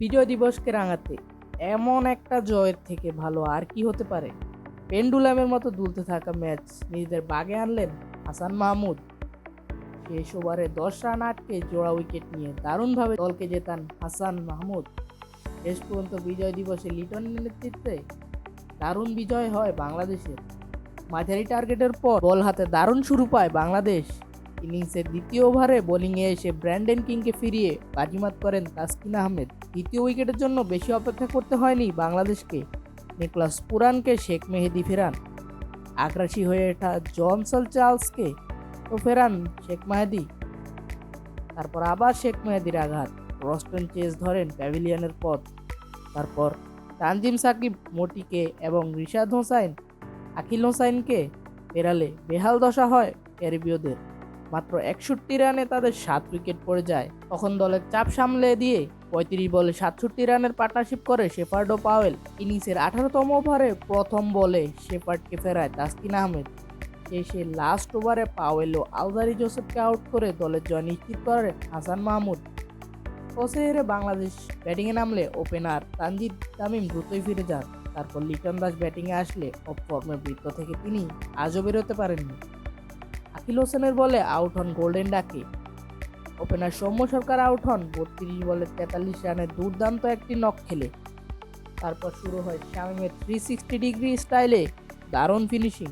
বিজয় দিবসকে রাঙাতে এমন একটা জয়ের থেকে ভালো আর কি হতে পারে? পেন্ডুলামের মতো দুলতে থাকা ম্যাচ নিজেদের বাগে আনলেন হাসান মাহমুদ। শেষ ওভারে দশ রান আটকে জোড়া উইকেট নিয়ে দারুণভাবে দলকে জেতান হাসান মাহমুদ। শেষ পর্যন্ত বিজয় দিবসে লিটনের নেতৃত্বে দারুণ বিজয় হয় বাংলাদেশের। মাঝারি টার্গেটের পর বল হাতে দারুণ শুরু পায় বাংলাদেশ। ইনিংসের দ্বিতীয় ওভারে বোলিংয়ে এসে ব্র্যান্ডেন কিংকে ফিরিয়ে বাজিমাত করেন তাসকিন আহমেদ। দ্বিতীয় উইকেটের জন্য বেশি অপেক্ষা করতে হয়নি বাংলাদেশকে। নিকলাস পুরানকে শেখ মেহেদি ফেরান। আগ্রাসী হয়ে ওঠা জনসল চার্লসকে তো ফেরান শেখ মেহেদি। তারপর আবার শেখ মেহেদির আঘাত। রস্টন চেস ধরেন প্যাভিলিয়নের পথ। তারপর তানজিম সাকিব মোটিকে এবং রিশাদ হোসাইন, আখিল হোসাইনকে ফেরালে বেহাল দশা হয় ক্যারিবীয়দের। মাত্র একষট্টি রানে তাদের সাত উইকেট পড়ে যায়। তখন দলের চাপ সামলে দিয়ে পঁয়ত্রিশ বলে সাতষট্টি রানের পার্টনারশিপ করে শেফার্ড ও পাওয়েল ইনিংসের আঠারোতম ওভারে প্রথম বলে শেফার্ডকে ফেরায় তাসকিন আহমেদ। শেষে লাস্ট ওভারে পাওয়েল ও আলজারি জোসেফকে আউট করে দলের জয় নিশ্চিত করেন হাসান মাহমুদ। টসে হেরে বাংলাদেশ ব্যাটিংয়ে নামলে ওপেনার তানজিদ তামিম দ্রুতই ফিরে যান। তারপর লিটন দাস ব্যাটিংয়ে আসলে অফ ফর্মের বৃত্ত থেকে তিনি আজও বেরোতে পারেননি। আকিল হোসেনের বলে আউট হন গোল্ডেন ডাকে। ওপেনার সৌম্য সরকার আউট হন, বত্রিশ বলে তেতাল্লিশ রানের দুর্দান্ত একটি নক খেলে। তারপর শুরু হয় শামিমের থ্রি সিক্সটি ডিগ্রি স্টাইলে দারুণ ফিনিশিং